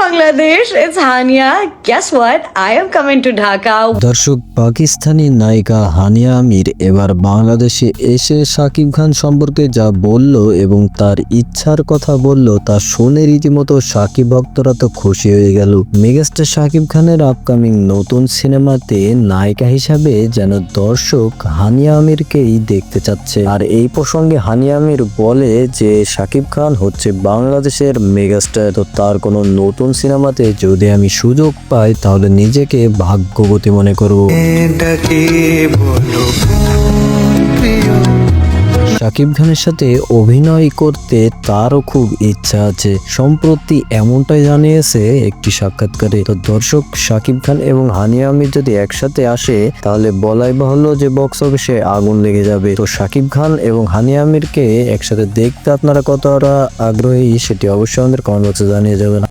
Bangladesh, it's Hania. Guess what? I am coming to Dhaka. দর্শক পাকিস্তানি নায়িকা হানিয়া আমির এবার বাংলাদেশে এসে শাকিব খান সম্পর্কে যা বলল এবং তার ইচ্ছার কথা বলল তা শুনে রীতিমতো শাকিব ভক্তরা তো খুশি হয়ে গেল মেগাস্টার শাকিব খানের আপকামিং নতুন সিনেমাতে নায়িকা হিসাবে যেন দর্শক হানিয়া আমিরকেই দেখতে চাচ্ছে আর এই প্রসঙ্গে হানিয়া আমির বলে যে শাকিব খান হচ্ছে বাংলাদেশের মেগাস্টার তো তার কোনো নতুন সিনেমাতে যদি আমি সুযোগ পাই তাহলে নিজেকে ভাগ্যবতী মনে করব। শাকিব খানের সাথে অভিনয় করতে তারও খুব ইচ্ছা আছে। সম্প্রতি এমনটাই জানিয়েছে একটি সাক্ষাৎকারে। তো দর্শক শাকিব খান এবং হানিয়া আমির যদি একসাথে আসে তাহলে বলাই বাহুল্য যে বক্স অফিসে আগুন লেগে যাবে। তো শাকিব খান এবং হানিয়া আমিরকে একসাথে দেখতে আপনারা কতটা আগ্রহী সেটি অবশ্যই আমাদের কমেন্ট বক্সে জানিয়ে যাবেন।